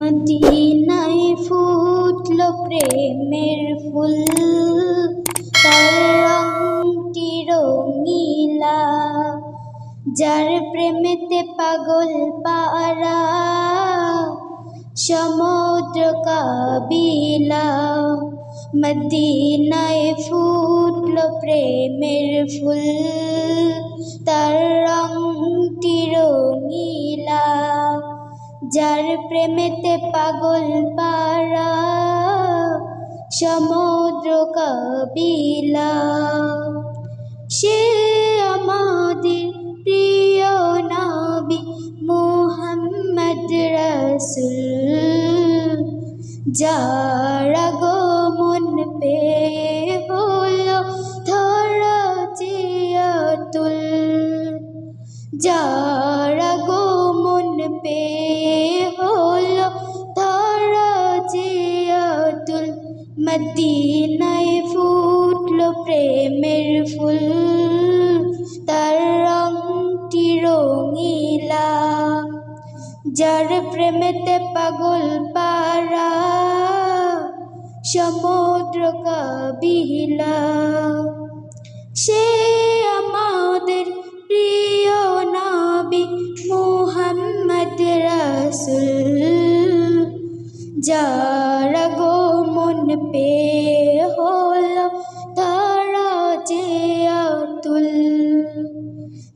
মদিনায় ফুটলো প্রেমের ফুল, তার রংটি রঙিলা। যার প্রেমেতে পাগল পারা সমুদ্র কাবিলা। মদিনায় ফুটলো প্রেমের ফুল, তার রংটি রঙিলা। যার প্রেমেতে পাগল পারা, সমুদ্র কাবিলা। সে আমাদের প্রিয় নবী মোহাম্মদ রসুল, যার আগমন পেয়ে হলো ধরা জিয়াতুল, যার আগমন পেয়ে হলো ধরা জিয়াতুল মদিনায় ফুটলো প্রেমের ফুল। তার রংটি রঙিলা, যার প্রেমেতে পাগল পারা, সমুদ্র কাবিলা সে আমাদের যার আগমন পেয়ে হলো, তারা যে আতুল।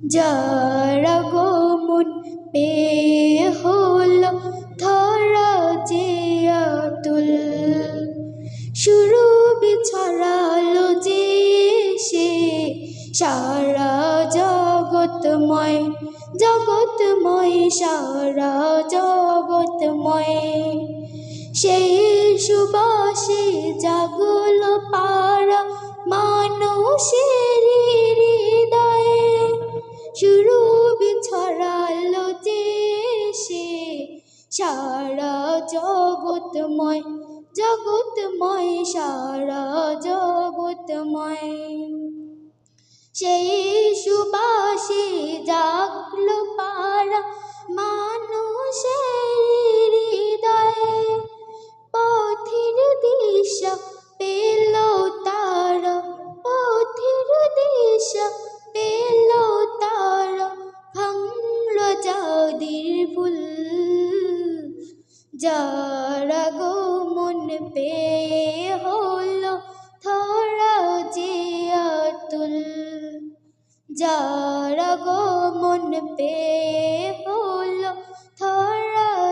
যার আগমন পেয়ে হলো ধরা যে আতুল। শুরু বিছড়ালো যে সে, সারা জগতময় জগতময় সারা জগতময় সেই সুবাসে জাগলো পারা মানুষের হৃদয়ে। শুরু বিছড়ালো যে সে, সারা জগতময় জগতময় সারা জগতময় সেই সুবাসে জাগলো যারা গো মন পে হলো ধরা যে আতুল যারা গো মন পে হলো ধরা